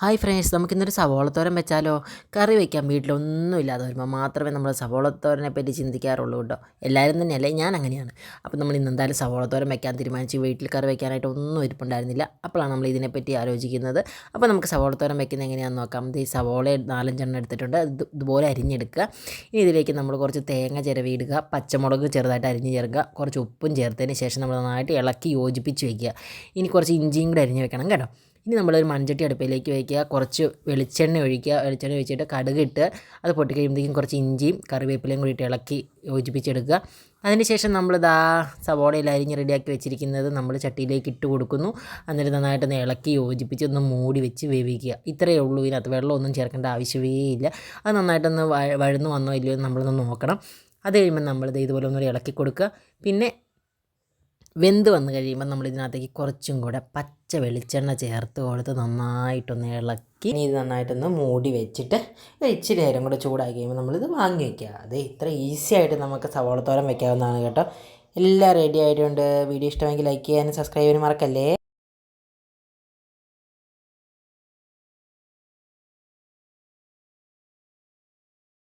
Hi friends നമുക്കിന്നൊരു സവോളത്തോരൻ വെച്ചാലോ? കറി വയ്ക്കാൻ വീട്ടിലൊന്നും ഇല്ലാതെ വരുമ്പോൾ മാത്രമേ നമ്മൾ സവോളത്തോരനെ പറ്റി ചിന്തിക്കാറുള്ളൂ കേട്ടോ. എല്ലാവരും തന്നെയല്ലേ? ഞാൻ അങ്ങനെയാണ് അപ്പോൾ നമ്മൾ ഇന്ന് എന്തായാലും സവോളത്തോരൻ വെക്കാൻ തീരുമാനിച്ച് വീട്ടിൽ കറി വയ്ക്കാനായിട്ട് ഒന്നും ഇരിപ്പുണ്ടായിരുന്നില്ല. അപ്പോഴാണ് നമ്മൾ ഇതിനെപ്പറ്റി ആലോചിക്കുന്നത്. അപ്പോൾ നമുക്ക് സവോളത്തോരൻ വെക്കുന്നത് എങ്ങനെയാണെന്ന് നോക്കാം. ഈ സവോള നാലഞ്ചെണ്ണം എടുത്തിട്ടുണ്ട്. ഇത് ഇതുപോലെ അരിഞ്ഞെടുക്കുക. ഇനി ഇതിലേക്ക് നമ്മൾ കുറച്ച് തേങ്ങ ചിരവിയിടുക പച്ചമുളക് ചെറുതായിട്ട് അരിഞ്ഞ് ചേർക്കുക. കുറച്ച് ഉപ്പും ചേർത്തതിന് ശേഷം നമ്മൾ നന്നായിട്ട് ഇളക്കി യോജിപ്പിച്ച് വയ്ക്കുക ഇനി കുറച്ച് ഇഞ്ചിയും കൂടെ അരിഞ്ഞ് വെക്കണം കേട്ടോ. ഇനി നമ്മളൊരു മൺചട്ടി അടുപ്പിലേക്ക് വയ്ക്കുക കുറച്ച് വെളിച്ചെണ്ണ ഒഴിക്കുക വെളിച്ചെണ്ണ ഒഴിച്ചിട്ട് കടുക് ഇട്ട് അത് പൊട്ടി കഴിയുമ്പോഴത്തേക്കും കുറച്ച് ഇഞ്ചിയും കറിവേപ്പിലയും കൂടി ഇട്ട് ഇളക്കി യോജിപ്പിച്ചെടുക്കുക. അതിനുശേഷം നമ്മളിതാ സവോളയിൽ അരിഞ്ഞ് റെഡിയാക്കി വെച്ചിരിക്കുന്നത് നമ്മൾ ചട്ടിയിലേക്ക് ഇട്ട് കൊടുക്കുന്നു. എന്നിട്ട് നന്നായിട്ടൊന്ന് ഇളക്കി യോജിപ്പിച്ച് ഒന്ന് മൂടി വെച്ച് വേവിക്കുക. ഇത്രയേ ഉള്ളൂ ഇതിനകത്ത് വെള്ളമൊന്നും ചേർക്കേണ്ട ആവശ്യമേ ഇല്ല. അത് നന്നായിട്ടൊന്ന് വഴന്ന് വന്നോ ഇല്ലയോ നമ്മളൊന്ന് നോക്കണം. അത് കഴിയുമ്പോൾ നമ്മളിത് ഇതുപോലെ ഒന്നുകൂടി ഇളക്കി കൊടുക്കുക. പിന്നെ വെന്ത് വന്നു കഴിയുമ്പോൾ നമ്മൾ ഇതിനകത്തേക്ക് കുറച്ചും കൂടെ പച്ച വെളിച്ചെണ്ണ ചേർത്ത് കൊടുത്ത് നന്നായിട്ടൊന്ന് ഇളക്കി ഇത് നന്നായിട്ടൊന്ന് മൂടി വെച്ചിട്ട് ഇച്ചിരി നേരം കൂടെ ചൂടാക്കി കഴിയുമ്പോൾ നമ്മളിത് വാങ്ങി വയ്ക്കുക. അത് ഇത്ര ഈസി ആയിട്ട് നമുക്ക് സവോളത്തോരം വെക്കാവുന്നതാണ് കേട്ടോ. എല്ലാം റെഡി ആയിട്ടുണ്ട്. വീഡിയോ ഇഷ്ടമെങ്കിൽ ലൈക്ക് ചെയ്യാനും സബ്സ്ക്രൈബ് ചെയ്യാനും മറക്കല്ലേ?